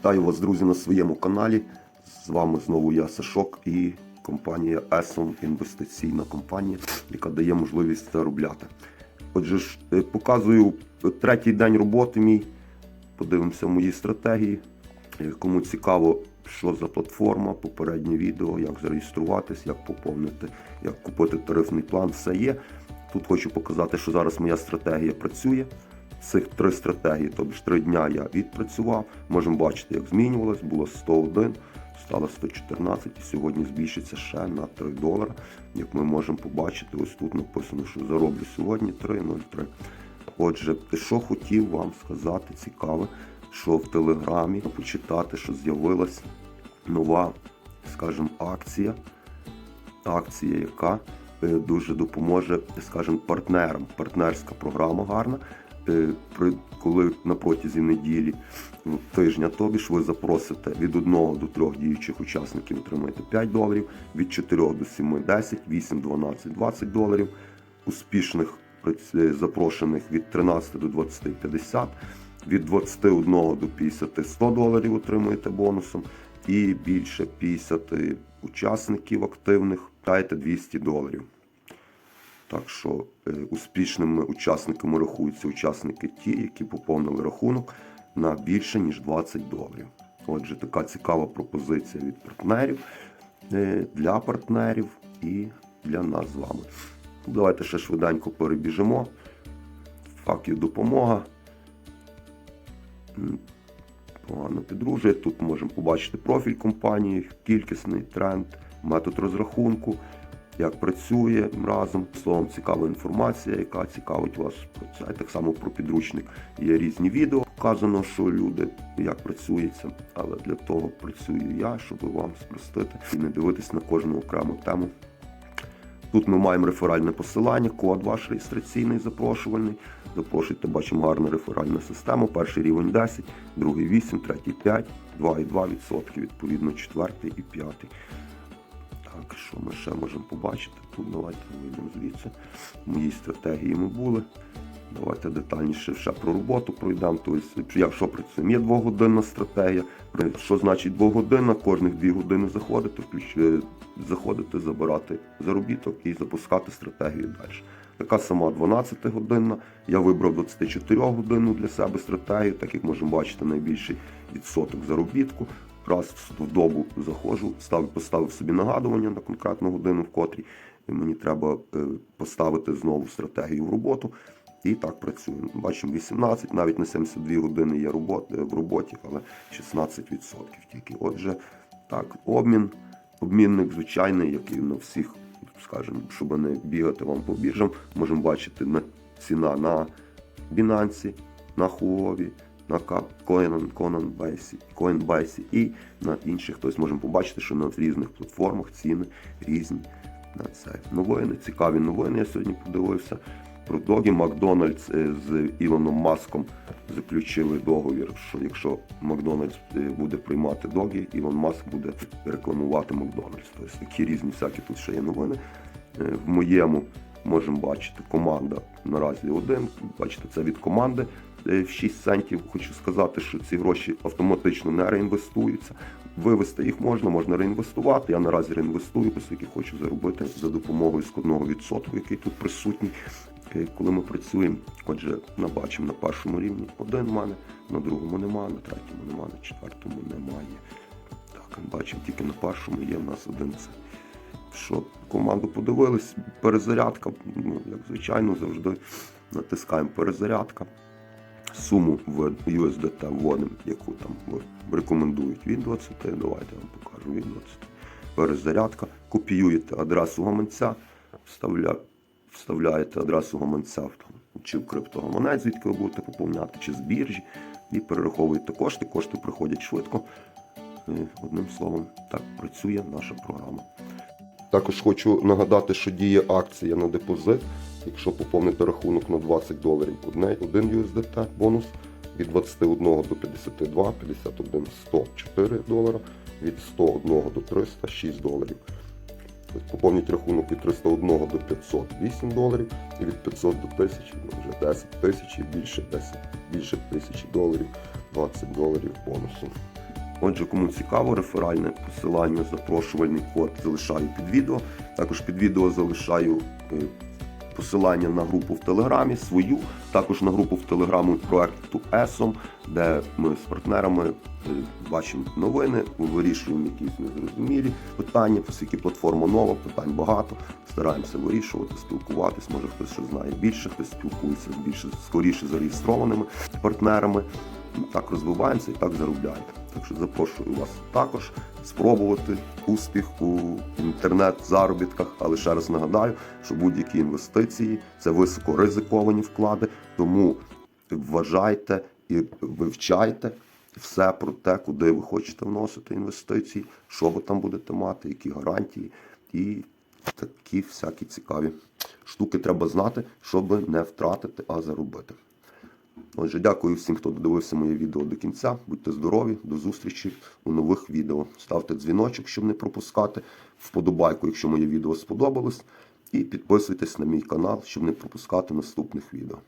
Вітаю вас, друзі, на своєму каналі. З вами знову я Сашок і компанія Есон, інвестиційна компанія, яка дає можливість заробляти. Отже, е, показую третій день роботи мій. Подивимося мої стратегії. Е, Кому цікаво, що за платформа, попереднє відео, як зареєструватись, як поповнити, як купити тарифний план, все є. Тут хочу показати, що зараз моя стратегія працює. Цих три стратегії, тобто три дня я відпрацював. Можемо бачити, як змінювалось. Було 101, стало 114 і сьогодні збільшиться ще на 3 долари. Як ми можемо побачити, ось тут написано, що зароблю сьогодні 3,03. Отже, що хотів вам сказати цікаве, що в Телеграмі почитати, що з'явилась нова, скажімо, акція. Акція, яка е, дуже допоможе, скажімо, партнерам. Партнерська програма гарна. Е, коли на протязі неділі тижня тобі ж ви запросите від 1 до 3 діючих учасників отримаєте 5 доларів, від 4 до 7 – 10, 8, 12, 20 доларів. Успішних запрошених від 13 до 20 – 50, від 21 до 50 – 100 доларів отримуєте бонусом. І більше 50 учасників активних дайте 200 доларів. Так що е, успішними учасниками рахуються учасники ті, які поповнили рахунок на більше ніж 20 доларів. Отже, така цікава пропозиція від партнерів е, для партнерів і для нас з вами. Давайте ще швиденько перебіжимо. Факів допомога. Погано підружує. Тут можемо побачити профіль компанії, кількісний тренд, метод розрахунку як працює разом. Словом, цікава інформація, яка цікавить вас це. Так само про підручник є різні відео. Показано, що люди як працюється, але для того працюю я, щоб вам спростити і не дивитись на кожну окрему тему. Тут ми маємо реферальне посилання, код ваш реєстраційний запрошувальний. Запрошуйте, бачимо гарна реферальна система. Перший рівень 10, другий 8, третій 5, 2,2%, відповідно, четвертий і п'ятий. Так, що ми ще можемо побачити? Тут давайте вийдемо звідси. В моїй стратегії ми були. Давайте детальніше ще про роботу пройдемо. Тобто, як що працюємо? Є двогодинна стратегія. Що значить двогодинна? Кожних дві години заходити, включ... заходити, забирати заробіток і запускати стратегію далі. Така сама 12 годинна. Я вибрав 24 годинну для себе стратегію, так як можемо бачити, найбільший відсоток заробітку. Раз в добу заходжу, став, поставив собі нагадування на конкретну годину, в котрій мені треба е, поставити знову стратегію в роботу. І так працюємо. Бачимо 18, навіть на 72 години є робот, в роботі, але 16% тільки. Отже, так, обмін, обмінник звичайний, який на всіх, скажімо, щоб не бігати вам по біржам, можемо бачити на ціна на Binance, на Huobi, на Ка- Coin, Coinbase, Coinbase і на інших. Тобто можемо побачити, що на різних платформах ціни різні на це. Новини, цікаві новини. Я сьогодні подивився про догі. Макдональдс е, з Ілоном Маском заключили договір, що якщо Макдональдс е, буде приймати догі, Ілон Маск буде рекламувати Макдональдс. Тобто такі різні всякі тут ще є новини. Е, В моєму можемо бачити команда наразі один. Бачите, це від команди в 6 центів. Хочу сказати, що ці гроші автоматично не реінвестуються. Вивести їх можна, можна реінвестувати. Я наразі реінвестую, оскільки хочу заробити за допомогою складного відсотку, який тут присутній, е, коли ми працюємо. Отже, набачимо на першому рівні один в мене, на другому немає, на третьому немає, на четвертому немає. Так, бачимо, тільки на першому є в нас один це. Що команду подивились, перезарядка, ну, як звичайно, завжди натискаємо перезарядка. Суму в USDT вводимо, яку там рекомендують від 20. Давайте я вам покажу від 20. Перезарядка. Копіюєте адресу гаманця, вставля, вставляєте адресу гаманця в чи в криптогаманець, звідки ви будете поповняти, чи з біржі, і перераховуєте кошти. Кошти приходять швидко. Одним словом, так працює наша програма. Також хочу нагадати, що діє акція на депозит. Якщо поповнити рахунок на 20 доларів, одне- один USDT бонус від 21 до 52, 51 104 долара, від 101 до 300 6 доларів. Тобто Поповніть рахунок від 301 до 500 8 доларів і від 500 до 1000 ну, вже 10 тисяч і більше 10, більше тисячі доларів, 20 доларів бонусу. Отже, кому цікаво, реферальне посилання, запрошувальний код залишаю під відео. Також під відео залишаю е, посилання на групу в Телеграмі свою, також на групу в Телеграму проекту ESOM, де ми з партнерами е, бачимо новини, вирішуємо якісь незрозумілі питання, оскільки платформа нова, питань багато. Стараємося вирішувати, спілкуватись. Може хтось що знає більше, хтось спілкується більше скоріше зареєстрованими партнерами. Так розвиваємося і так заробляємо. Так що запрошую вас також спробувати успіх у інтернет-заробітках. Але ще раз нагадаю, що будь-які інвестиції це високоризиковані вклади, тому вважайте і вивчайте все про те, куди ви хочете вносити інвестиції, що ви там будете мати, які гарантії і такі всякі цікаві штуки треба знати, щоб не втратити, а заробити. Отже, дякую всім, хто додивився моє відео до кінця. Будьте здорові, до зустрічі у нових відео. Ставте дзвіночок, щоб не пропускати, вподобайку, якщо моє відео сподобалось, і підписуйтесь на мій канал, щоб не пропускати наступних відео.